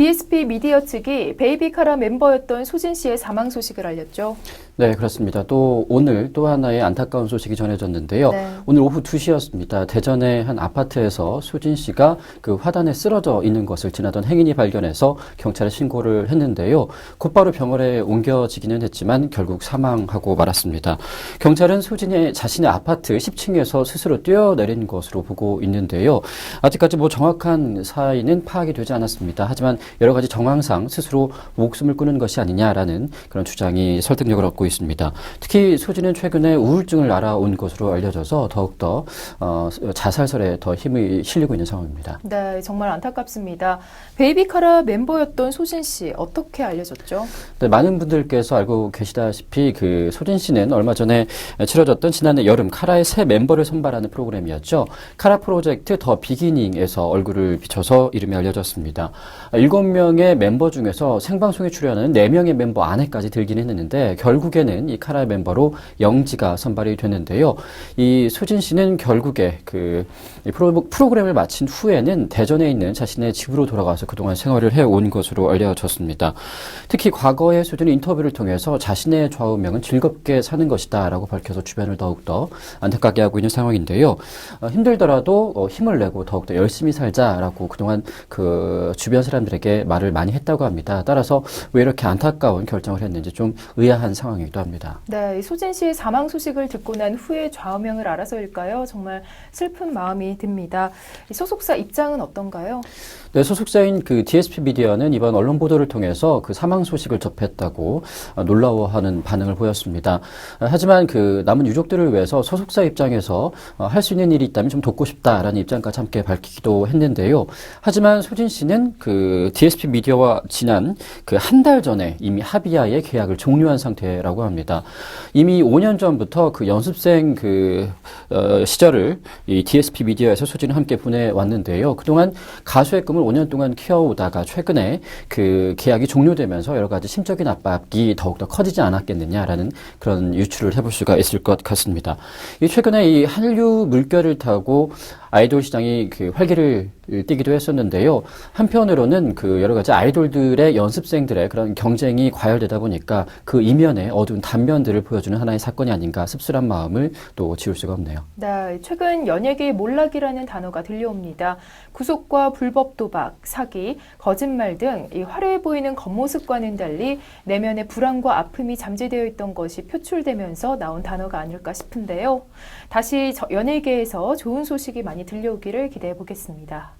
DSP 미디어 측이 베이비카라 멤버였던 소진 씨의 사망 소식을 알렸죠. 네, 그렇습니다. 또 오늘 또 하나의 안타까운 소식이 전해졌는데요. 네. 오늘 오후 2시였습니다. 대전의 한 아파트에서 수진 씨가 그 화단에 쓰러져 있는 것을 지나던 행인이 발견해서 경찰에 신고를 했는데요. 곧바로 병원에 옮겨지기는 했지만 결국 사망하고 말았습니다. 경찰은 수진이 자신의 아파트 10층에서 스스로 뛰어내린 것으로 보고 있는데요. 아직까지 뭐 정확한 사인은 파악이 되지 않았습니다. 하지만 여러 가지 정황상 스스로 목숨을 끊은 것이 아니냐라는 그런 주장이 설득력을 얻고 있습니다. 특히 소진은 최근에 우울증을 알아온 것으로 알려져서 더욱더 어, 자살설에 더 힘이 실리고 있는 상황입니다. 네, 정말 안타깝습니다. 베이비카라 멤버였던 소진 씨 어떻게 알려졌죠? 네, 많은 분들께서 알고 계시다시피 그 소진 씨는 얼마 전에 치러졌던 지난해 여름 카라의 새 멤버를 선발하는 프로그램이었죠. 카라 프로젝트 더 비기닝에서 얼굴을 비춰서 이름이 알려졌습니다. 일곱 명의 멤버 중에서 생방송에 출연하는 네 명의 멤버 안에까지 들긴 했는데 결국에는 이 카라 멤버로 영지가 선발이 됐는데요. 이 소진 씨는 결국에 그이 프로, 프로그램을 마친 후에는 대전에 있는 자신의 집으로 돌아가서 그동안 생활을 해온 것으로 알려졌습니다. 특히 과거의 소진은 인터뷰를 통해서 자신의 좌우명은 즐겁게 사는 것이다 라고 밝혀서 주변을 더욱더 안타깝게 하고 있는 상황인데요. 어, 힘들더라도 어, 힘을 내고 더욱더 열심히 살자라고 그동안 그 주변 사람들에게 말을 많이 했다고 합니다. 따라서 왜 이렇게 안타까운 결정을 했는지 좀 의아한 상황이기도 합니다. 네, 이 소진 씨의 사망 소식을 듣고 난 후에 좌우명을 알아서일까요? 정말 슬픈 마음이 듭니다. 이 소속사 입장은 어떤가요? 네, 소속사인 그 DSP 미디어는 이번 언론 보도를 통해서 그 사망 소식을 접했다고 어, 놀라워하는 반응을 보였습니다. 어, 하지만 그 남은 유족들을 위해서 소속사 입장에서 어, 할수 있는 일이 있다면 좀 돕고 싶다라는 입장까지 함께 밝히기도 했는데요. 하지만 소진 씨는 그 DSP 미디어와 지난 그 한 달 전에 이미 합의하에 계약을 종료한 상태라고 합니다. 이미 5년 전부터 그 연습생 그 어, 시절을 이 DSP 미디어에서 소진을 함께 보내왔는데요. 그동안 가수의 꿈을 5년 동안 키워오다가 최근에 그 계약이 종료되면서 여러 가지 심적인 압박이 더욱더 커지지 않았겠느냐라는 그런 유추를 해볼 수가 있을 것 같습니다. 이 최근에 이 한류 물결을 타고 아이돌 시장이 그 활기를 띠기도 했었는데요. 한편으로는 그 여러 가지 아이돌들의 연습생들의 그런 경쟁이 과열되다 보니까 그 이면에 어두운 단면들을 보여주는 하나의 사건이 아닌가 씁쓸한 마음을 또 지울 수가 없네요. 네, 최근 연예계의 몰락이라는 단어가 들려옵니다. 구속과 불법 도박, 사기, 거짓말 등 이 화려해 보이는 겉모습과는 달리 내면의 불안과 아픔이 잠재되어 있던 것이 표출되면서 나온 단어가 아닐까 싶은데요. 다시 저- 연예계에서 좋은 소식이 많이 들려오기를 기대해 보겠습니다.